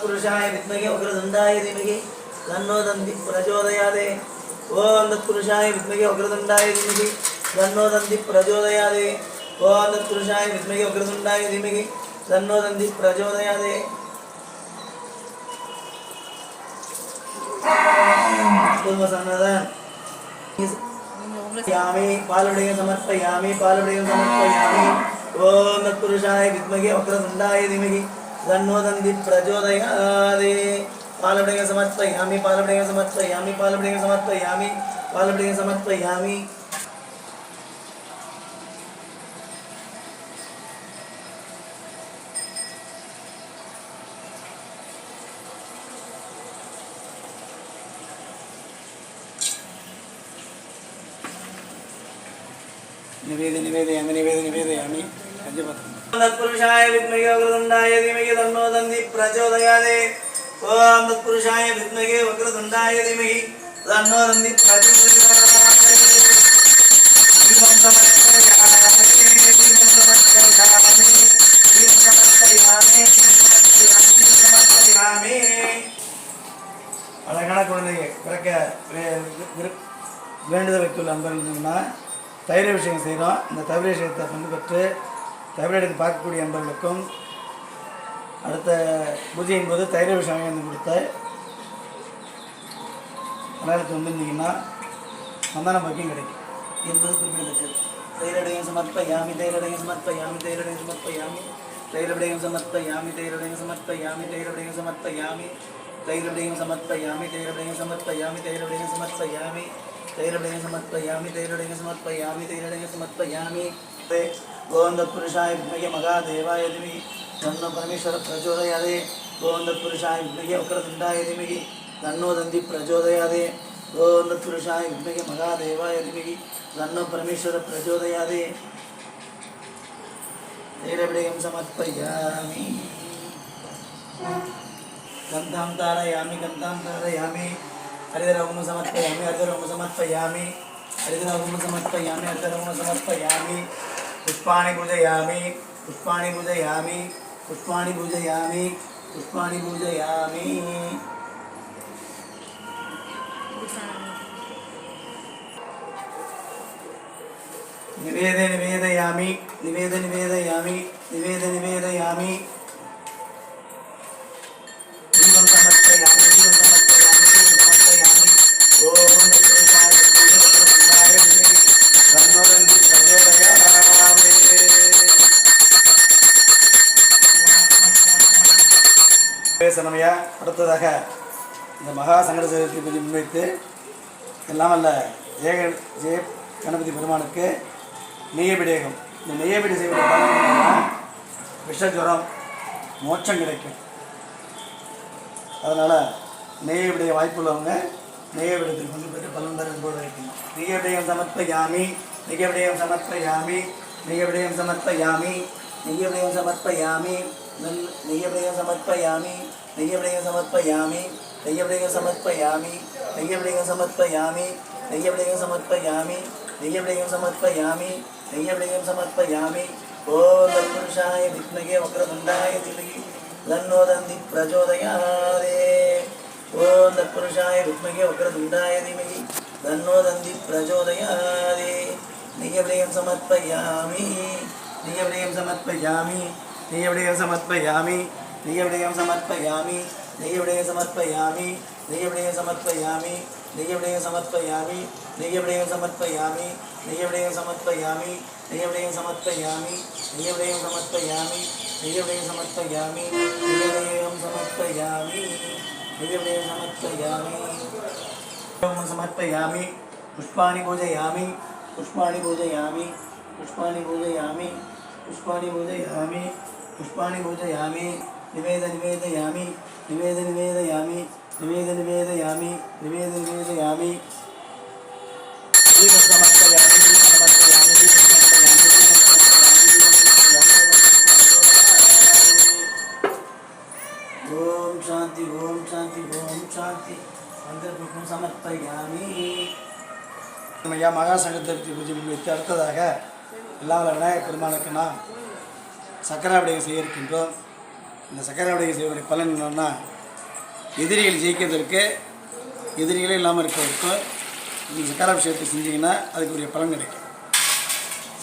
పురుషాయ విద్మహే ఉగ్రదండాయ ధీమహి తన్నో దంది ప్రచోదయాదే ఓం తత్పురుషాయ విద్మహే ఉగ్రదండాయ ధీమహి తన్నో దంది ప్రచోదయాదే ఓం తత్పురుషాయ విద్మహే ఉగ్రదండాయ ధీమహి తన్నో దంది ప్రచోదయాదే యామి పాలుడయ సమర్పయామి పాలుడయ సమర్పయామి ఓం తత్పురుషాయ విద్మహే ఉగ్రదండాయ ధీమహి धन्वदन्ति प्रचोदयादे। पालवडेन समर्पयामि पालवडेन समर्पयामि पालवडेन समर्पयामि पालवडेन समर्पयामि। निवेदय निवेदयामि निवेदय निवेदयामि। తత్పురుషాయ విద్మగే వక్రతుండాయ ధీమహి తన్నో తంది ప్రచోదయాదే ఓం తత్పురుషాయ విద్మగే వక్రతుండాయ ధీమహి తన్నో తంది ప్రచోదయాదే அழகான குழந்தைங்க பிறக்க வேண்டுதல் வைத்துள்ள அன்பர்கள் தைரிய விஷயம் செய்கிறோம் இந்த தைரிய விஷயத்தை பங்கு பெற்று தைராய்டுக்கு பார்க்கக்கூடிய அன்பர்களுக்கும் அடுத்த பூஜையின் போது தைர விஷயம் வந்து கொடுத்த கல்யாணத்துக்கு வந்திருந்தீங்கன்னா சந்தான பாக்கியம் கிடைக்கும் என்பது குறிப்பிடத்தக்கது தைரடயம் சமர்ப்பயாமி தைரடையும் சமர்ப்பயாமி தைரடயம் சமர்ப்பயாமி தைரடயம் சமர்ப்பயாமி தைரடையும் சமர்ப்பயாமி யாமி சமர்ப்பயாமி தைரடயம் சமர்ப்பயாமி தைரடையும் சமர்ப்பயாமி யாமி சமர்ப்பயாமி தைரடயம் சமர்ப்பயாமி தைரடையும் சமர்ப்பயாமி யாமி சமர்ப்பயாமி गोविन्दपुरुषाय विद्महे महादेवाय धीमहि तन्नो परमेश्वर प्रचोदयादे गोविन्दपुरुषाय विद्महे वक्रतुण्डाय धीमहि तन्नो दन्ति प्रचोदयादे गोविन्दपुरुषाय विद्महे महादेवाय धीमहि तन्नो परमेश्वर प्रचोदयादे तैरविडयं समर्पयामि गन्धां तारयामि गन्धां तारयामि हरिदरवं समर्पयामि हरिदरवं समर्पयामि हरिदरवं समर्पयामि हरिदरवं समर्पयामि पुष्पाणि पूजयामि पुष्पाणि पूजयामि पुष्पाणि पूजयामि पुष्पाणि पूजयामि। निवेद निवेदयामि निवेद निवेदयामि निवेद निवेदयामि। नमः शिवाय धीमहि तन्नो தன்னுரஞ்சி பிரச்சோதயாமே அடுத்ததாக இந்த மகா சங்கட சதுர்த்தி பற்றி முன்வைத்து எல்லாம் அல்ல ஏக ஜெய கணபதி பெருமானுக்கு நெய்யபிடேகம். இந்த நெய்யபிடை செய்வதை விஷஜுரம் மோட்சம் கிடைக்கும். அதனால் நெய்யபிடைய வாய்ப்புள்ளவங்க நெய்யவிடத்தில் கொண்டு போயிட்டு பலன் தர போல இருக்கணும் நெய்யவிடயம் சமர்ப்பயாமி நெய்யவிடயம் சமர்ப்பயாமி நெய்யவிடயம் சமர்ப்பயாமி நெய்யவிடயம் சமர்ப்பயாமி நெல் நெய்யவிடயம் சமர்ப்பயாமி நெய்யவிடயம் சமர்ப்பயாமி நெய்யவிடயம் சமர்ப்பயாமி நெய்யவிடயம் சமர்ப்பயாமி நெய்யவிடயம் சமர்ப்பயாமி நெய்யவிடயம் சமர்ப்பயாமி நெய்யவிடயம் சமர்ப்பயாமி ஓம் தத்புருஷாய வித்மகே வக்ரதுண்டாய திமகி தன்னோ தந்தி பிரச்சோதயாதே ஓம் தத்புருஷாய வித்மகே வக்ரதுண்டாய தீமகி தன்னோ தந்தி பிரச்சோதயாதே நியவிடயம் சமர்ப்பயாமி நியவிடயம் சமர்ப்பயாமி நியவிடயம் சமர்ப்பயாமி நியவிடயம் சமர்ப்பயாமி நியவிடயம் சமர்ப்பயாமி நியவிடயம் சமர்ப்பயாமி நியவிடயம் சமர்ப்பயாமி நியவிடயம் சமர்ப்பயாமி நியவிடயம் சமர்ப்பயாமி நியவிடயம் சமர்ப்பயாமி நியவிடயம் சமர்ப்பயாமி நியவிடயம் சமர்ப்பயாமி நியவிடயம் சமர்ப்பயாமி दिव्यमेव समर्पयामि। एवं समर्पयामि पुष्पाणि पूजयामि पुष्पाणि पूजयामि पुष्पाणि पूजयामि पुष्पाणि पूजयामि निवेद निवेदयामि। निवेद निवेदयामि। निवेद निवेदयामि। निवेद निवेदयामि। दीपसमर्पयामि சாந்தி ஓம் சாந்தி ஓம் சாந்தி. மந்திரபுஷ்பம் சமர்ப்பயாமி. ஐயா மகா சங்கத்திற்கு பூஜை முன்வைத்து அடுத்ததாக எல்லா விநாயகர் பெருமானுக்கு நாம் சக்கராபிடகம் செய்ய இருக்கின்றோம் இந்த சக்கரை அபிஷேகம் செய்வதற்கு பலன் என்னென்னா எதிரிகள் ஜெயிக்கிறதற்கு எதிரிகளே இல்லாமல் இருக்கிறதுக்கும் நீங்கள் சக்கராபிஷேகத்தை செஞ்சீங்கன்னா அதுக்குரிய பலன் கிடைக்கும்.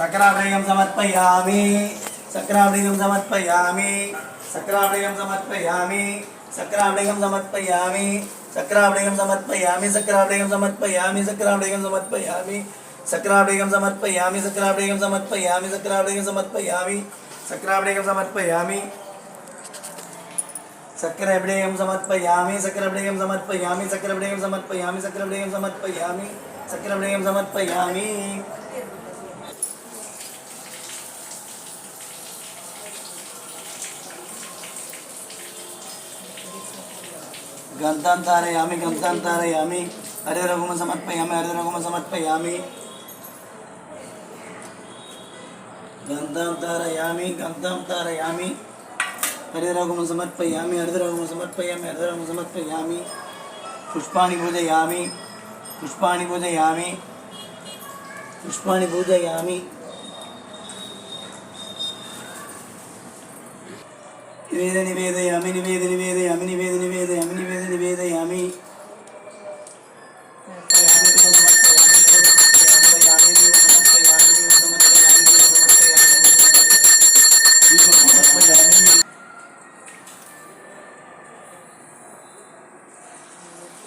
சக்கராபிஷேகம் சமர்ப்பயாமி சக்கராபிஷேகம் சமர்ப்பயாமி சக்கராபிஷேகம் சமர்ப்பயாமி. सक्रावणेयं समर्पयामि सक्रावणेयं समर्पयामि सक्रावणेयं समर्पयामि सक्रावणेयं समर्पयामि सक्रावणेयं समर्पयामि सक्रावणेयं समर्पयामि सक्रावणेयं समर्पयामि सक्रावणेयं समर्पयामि सक्रावणेयं समर्पयामि सक्रावणेयं समर्पयामि सक्रावणेयं समर्पयामि सक्रावणेयं समर्पयामि सक्रावणेयं समर्पयामि। गन्तान्तारयामि गन्तान्तारयामि हरे रघुम समर्पयामि हरे रघुम समर्पयामि। गन्तां तारयामि गन्तां तारयामि हरे रघुम समर्पयामि हरे रघुम समर्पयामि हरे रघुम समर्पयामि। पुष्पाणि पूजयामी पुष्पाणि पूजयामी। पुष्पाणि पूजयामी। நிவேத நிவேதை அமி நிவேத நிவேதை அமி நிவேத நிவேதை அமி நிவேத நிவேதை அமி.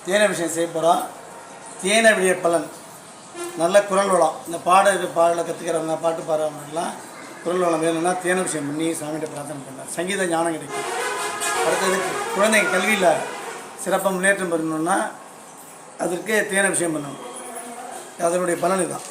தேனபிஷேகம் செய்ய போகிறோம் தேனவிழிய பலன். நல்ல குரல் வளம் இந்த பாட பாடலை கற்றுக்கிறவங்க பாட்டு பாடுறவங்கலாம் குரல் வளம் வேணும்னா தேன விஷயம் பண்ணி சாமிகிட்ட பிரார்த்தனை பண்ணார் சங்கீத ஞானம் கிடைக்கும் அடுத்தது குழந்தைங்க கல்வியில் சிறப்பாக முன்னேற்றம் பெறணும்னா அதற்கு தேன விஷயம் பண்ணணும் அதனுடைய பலன் இதுதான்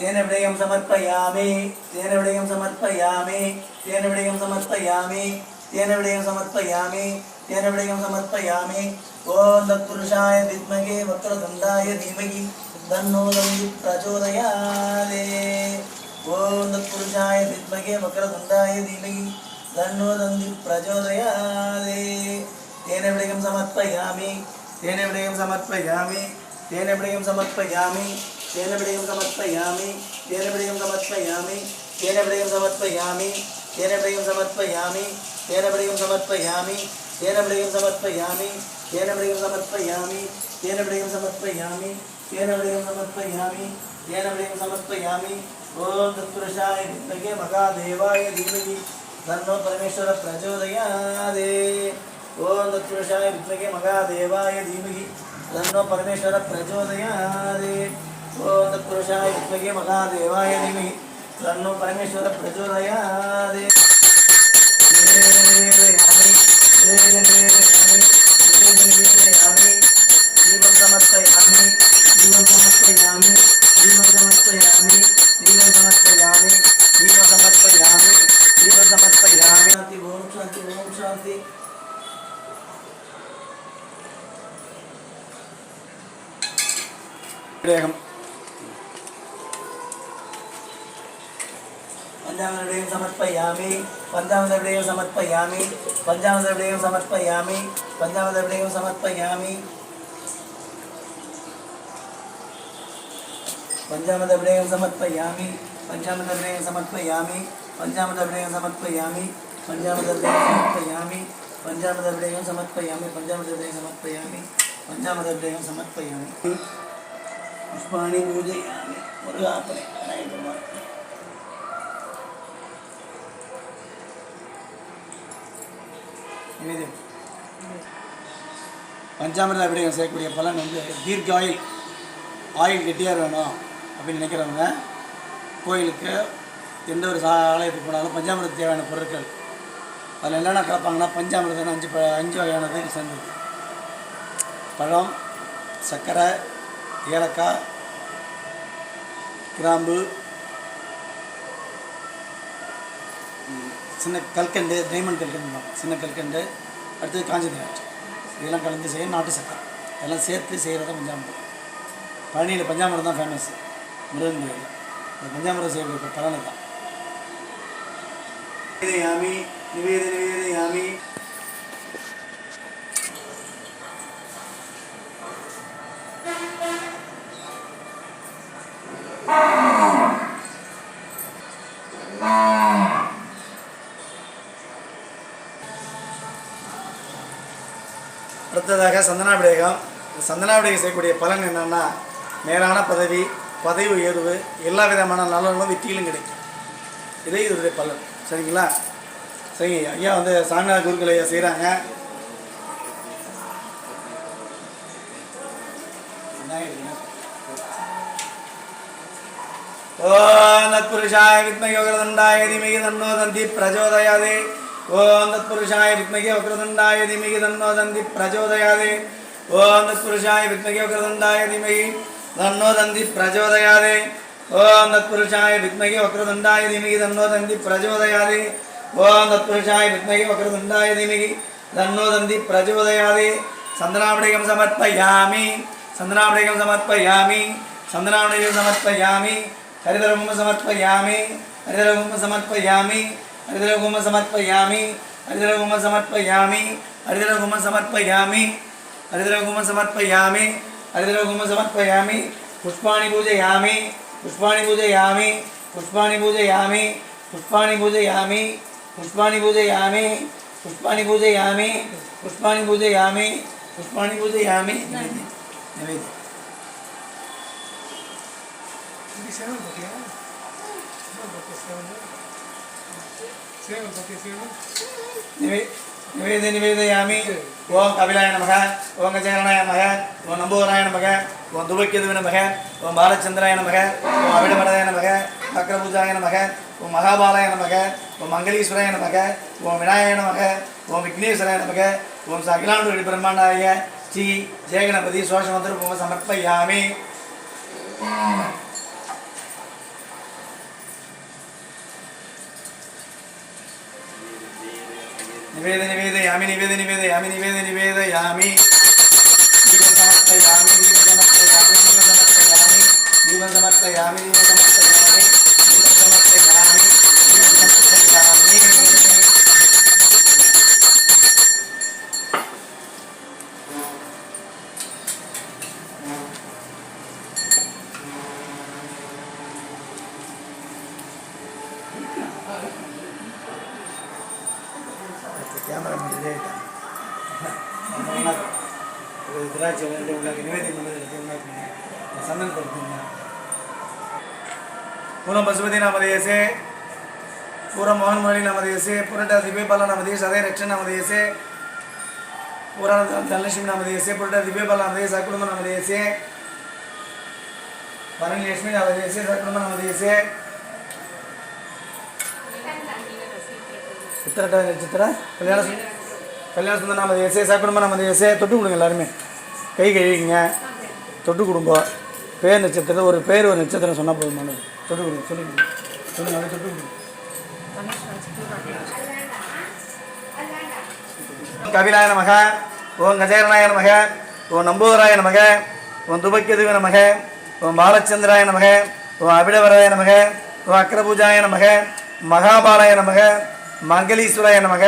तेन विडयं समर्पयामि तेन विडयं समर्पयामि तेन विडयं समर्पयामि तेन विडयं समर्पयामि तेन विडयं समर्पयामि ఓం తత్పురుషాయ విద్మగే వక్రదండాయ ధీమహి తన్నో ప్రచోదయాలే. ప్రచోదయాదే తత్పురుషాయ విద్మగే వక్రదండాయ ధీమహి తన్నో ప్రచోదయాలే. ప్రచోదయాదే తేన విడయం సమర్పయామి తేన విడయం సమర్పయామి తేన విడయం సమర్పయామి తేన విడయం సమర్పయామి తేన విడయం సమర్పయామి తేన విడయం సమర్పయామి తేన విడయం సమర్పయామి తేన విడయం సమర్పయామి तेन विडयं समर्पयामि, तेन विडयं समर्पयामि, तेन विडयं समर्पयामि, तेन विडयं समर्पयामि, तेन विडयं समर्पयामि। ॐ तत्पुरुषाय विद्महे महादेवाय धीमहि तन्नो परमेश्वर प्रचोदयात् ॐ तत्पुरुषाय विद्महे महादेवाय धीमहि तन्नो परमेश्वर प्रचोदयात् ॐ तत्पुरुषाय विद्महे महादेवाय धीमहि तन्नो परमेश्वर वीर वीरयामि वीर वीरयामि जीवं समर्पयामि जीवं समर्पयामि जीवं समर्पयामि जीवं समर्पयामि जीवं समर्पयामि जीवं समर्पयामि शान्ति ओम शान्ति ओम शान्ति विग्रहम् पञ्चामृतविडयं समर्पयामि पञ्चामृतविडयं समर्पयामि पञ्चामृतविडयं समर्पयामि पञ्चामृतविडयं समर्पयामि पञ्चामृतविडयं समर्पयामि पञ्चामृतविडयं समर्पयामि पञ्चामृतविडयं समर्पयामि पञ्चामृतविडयं समर्पयामि पञ्चामृतविडयं समर्पयामि पञ्चामृतविडयं समर्पयामि पञ्चामृतविडयं समर्पयामि पुष्पाणि पूजयामि मुरुगापणे இது பஞ்சாமிரத அபிடேகம் செய்யக்கூடிய பலன் வந்து தீர்க்க ஆயில். ஆயில் கெட்டியாக வேணும் அப்படின்னு நினைக்கிறவங்க கோயிலுக்கு எந்த ஒரு சா ஆலயத்துக்கு போனாலும் பஞ்சாமிரத தேவையான பொருட்கள். அதில் என்னென்ன கலப்பாங்கன்னா பஞ்சாமிரதம் அஞ்சு ப அஞ்சு வகையானது சேர்ந்தது. பழம் சர்க்கரை ஏலக்காய் கிராம்பு சின்ன கல்கண்டு டைமண்ட் கல்கண்டு சின்ன கல்கண்டு அடுத்தது காஞ்சி திராட்சை இதெல்லாம் கலந்து செய்ய நாட்டு சக்கரை. இதெல்லாம் சேர்த்து செய்கிறத பஞ்சாமிரம் பழனியில் பஞ்சாமிரம் தான் ஃபேமஸ் முருகன் கோயில். அந்த பஞ்சாமிரம் செய்யக்கூடிய பலனை தான். நிவேதயாமி நிவேத நிவேதயாமி. அடுத்ததாக சந்தனாபிடேகம் சந்தனாபிடேகம் செய்யக்கூடிய பலன் என்னன்னா மேலான பதவி பதவி உயர்வு எல்லா விதமான நலன்களும் வெற்றிகளும் கிடைக்கும். இதே இதனுடைய பலன். சரிங்களா? சரிங்க ஐயா வந்து சாமியார் குருக்கள் ஐயா செய்கிறாங்க ஓ நத்புருஷாய வித்மகி வக்ரதண்டாய தன்னோ தந்தி பிரச்சோதயாதே ఓం తత్పురుషాయ విద్మగే వక్రదండాయ ధీమహి దన్నోదంది ప్రచోదయాదే. ఓం తత్పురుషాయ విద్మగే వక్రదండాయ ధీమహి దన్నోదంది ప్రచోదయాదే. ఓం తత్పురుషాయ విద్మగే వక్రదండాయ ధీమహి దన్నోదంది ప్రచోదయాదే. ఓం తత్పురుషాయ విద్మగే వక్రదండాయ ధీమహి దన్నోదంది ప్రచోదయాదే. సందనామడేకం సమర్పయామి సందనామడేకం సమర్పయామి సందనామడేకం సమర్పయామి హరిధర్మం సమర్పయామి హరిధర్మం సమర్పయామి हरिद्रकुम्भ समर्पयामि हरिद्रकुम्भ समर्पयामि हरिद्रकुम्भ समर्पयामि हरिद्रकुम्भ समर्पयामि हरिद्रकुम्भ समर्पयामि, पुष्पाणि पूजयामि पुष्पाणि पूजयामि पुष्पाणि पूजयामि पुष्पाणि पूजयामि पुष्पाणि पूजयामि पुष्पाणि पूजयामि पुष्पाणि पूजयामि पुष्पाणि पूजयामि। निवेद्य। निवेद्य। நிவே- நிவேத நிவேதயாமி ஓம் கபிலாய நமக ஓம் கஜகரணாய நமக ஓம் நம்பூராய நமக ஓம் துபக்கியதுவ நமக ஓம் பாலச்சந்திராய நமக ஓம் அவிடமரதாய நமக சக்கரபூஜாய நமக ஓம் மகாபாலாய நமக ஓம் மங்களீஸ்வராய நமக ஓம் விநாயக நமக ஓம் விக்னேஸ்வராய நமக ஓம் சகிலாண்டு பிரம்மாண்டாய ஸ்ரீ ஜெயகணபதி சோஷமந்திர பூம சமர்ப்பயாமி நிவேத நிவேதயாமி நிவேத நிவேதயாமி நிவேத நிவேதயாமி ஜீவசமர்த்தயாமி ஜீவசமர்த்தயாமி ஜீவசமர்த்தயாமி ஜீவசமர்த்தயாமி ஜீவசமர்த்தயாமி காட்சி வந்து உங்களுக்கு நிவேதியம் பண்ணுவதற்கு உங்களுக்கு சந்தனம் கொடுத்துருந்தேன் பூனம் பசுபதி நாமதேசே பூரம் மோகன்மொழி நாமதேசே புரட்டா திபேபால நாமதேஸ் அதே ரட்சன் நாமதேசே பூரான தனலட்சுமி நாமதேசே புரட்டா திபேபால நாமதேஸ் அக்குடும்ப நாமதேசே பரணி லட்சுமி நாமதேசே சக்குடும்ப நாமதேசே சித்திரட்டா சித்திரா கல்யாண கல்யாண சுந்தர் நாமதேசே சக்குடும்ப நாமதேசே தொட்டு கொடுங்க எல்லாருமே. கை கழுவிங்க தொட்டு கொடுங்க. பேர் நட்சத்திரத்தை ஒரு பேர் ஒரு நட்சத்திரம் சொன்னால் போதுமானது தொட்டு கொடுங்க சொல்லுங்க சொல்லுங்க அப்படியே தொட்டு கொடுங்க. கபிலாய நமக ஓம் கஜேரனாய நமக ஓம் நம்பூதராய நமக ஓம் துபக்கியதுவ நமக ஓம் பாலச்சந்திராய நமக ஓம் அபிடவராய நமக ஓம் அக்ரபூஜாய நமக மகாபாலாய நமக மங்களீஸ்வராய நமக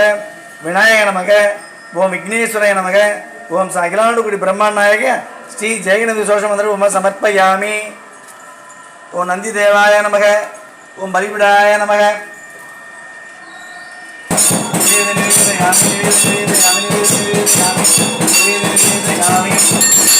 விநாயக நமக ஓம் விக்னேஸ்வராய நமக ஓம் அகிலாண்டுகுடி பிரம்மாநாயக ஸ்ரீ ஜெயகநந்தி சோஷமந்திர உம சமர்ப்பயாமி ஓம் நந்தி தேவாய நமக ஓம் பலிபிடாய நமக நிவேத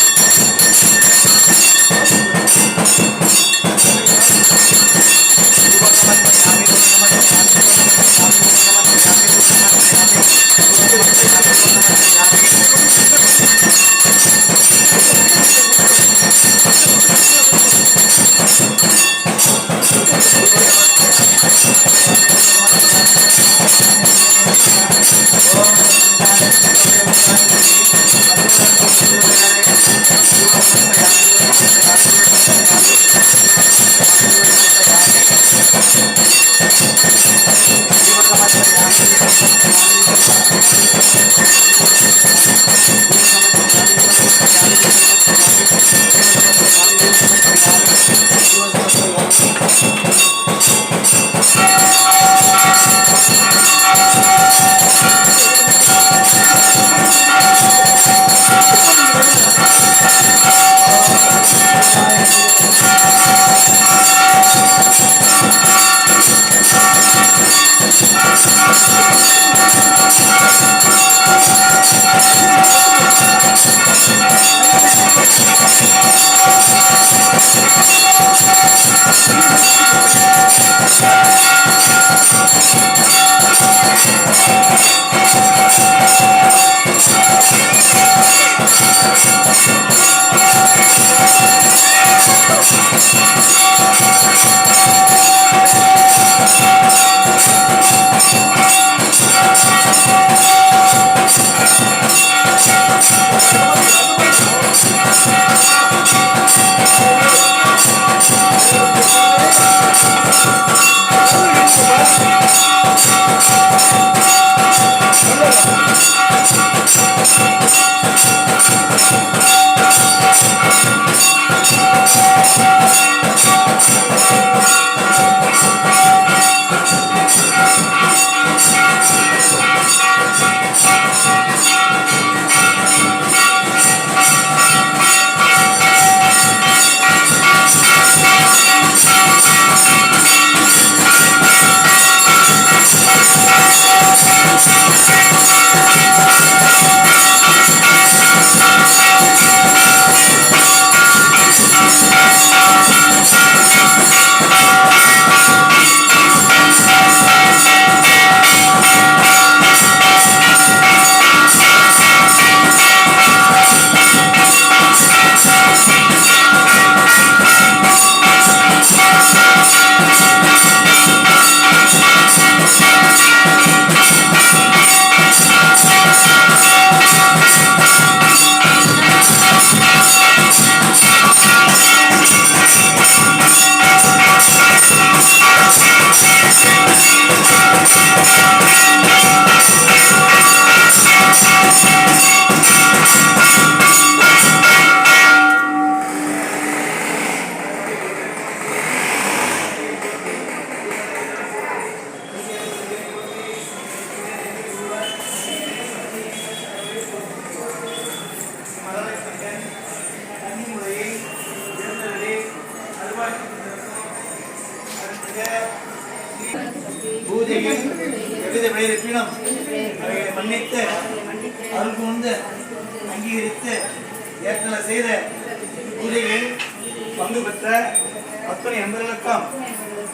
அருள் கூர்ந்து அங்கீகரித்து ஏற்றலை செய்த பூஜைகளில் பங்கு பெற்ற அத்தனை அன்பர்களுக்கும்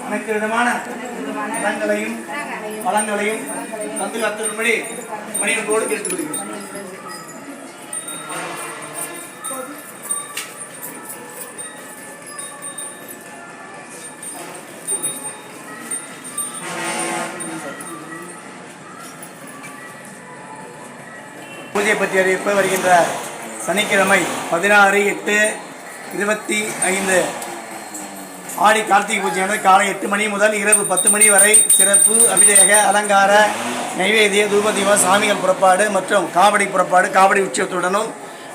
அனைத்து விதமான வளங்களையும் வளங்களையும் தந்து காத்திருக்கும்படி மணியன்போடு கேட்டுக்கொள்கிறேன். பூஜை பற்றி அறிவிப்பு வருகின்ற சனிக்கிழமை பதினாறு எட்டு இருபத்தி ஐந்து. ஆடி கார்த்திகை பூஜையானது காலை எட்டு மணி முதல் இரவு பத்து மணி வரை சிறப்பு அபிஷேக அலங்கார நைவேத்திய தூபதீப சாமிகள் புறப்பாடு மற்றும் காவடி புறப்பாடு காவடி உற்சவத்துடனும்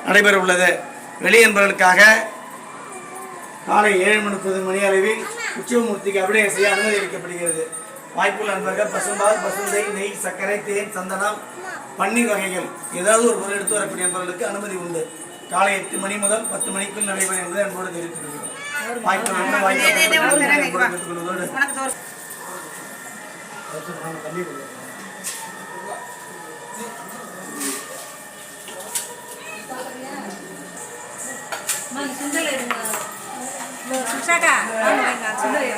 நடைபெற உள்ளது. வெளியன்பர்களுக்காக காலை ஏழு முப்பது மணி அளவில் உற்சவமூர்த்திக்கு அபிநயம் செய்ய அனுமதி அளிக்கப்படுகிறது. வாய்ப்புள்ள நண்பர்கள் பசும்பால் பசுந்தை நெய் சர்க்கரை தேன் சந்தனம் பன்னீர் வகைகள். ஏதாவது ஒரு பொருள் எடுத்து வரக்கூடிய நண்பர்களுக்கு அனுமதி உண்டு. காலை எட்டு மணி முதல் பத்து மணிக்குள் நடைபெறும் என்பதை அன்போடு தெரிவித்துக் கொள்கிறோம் வாய்ப்பு நண்பர் வாய்ப்பு. சுண்டல் சுஷாக்கா சுண்டல்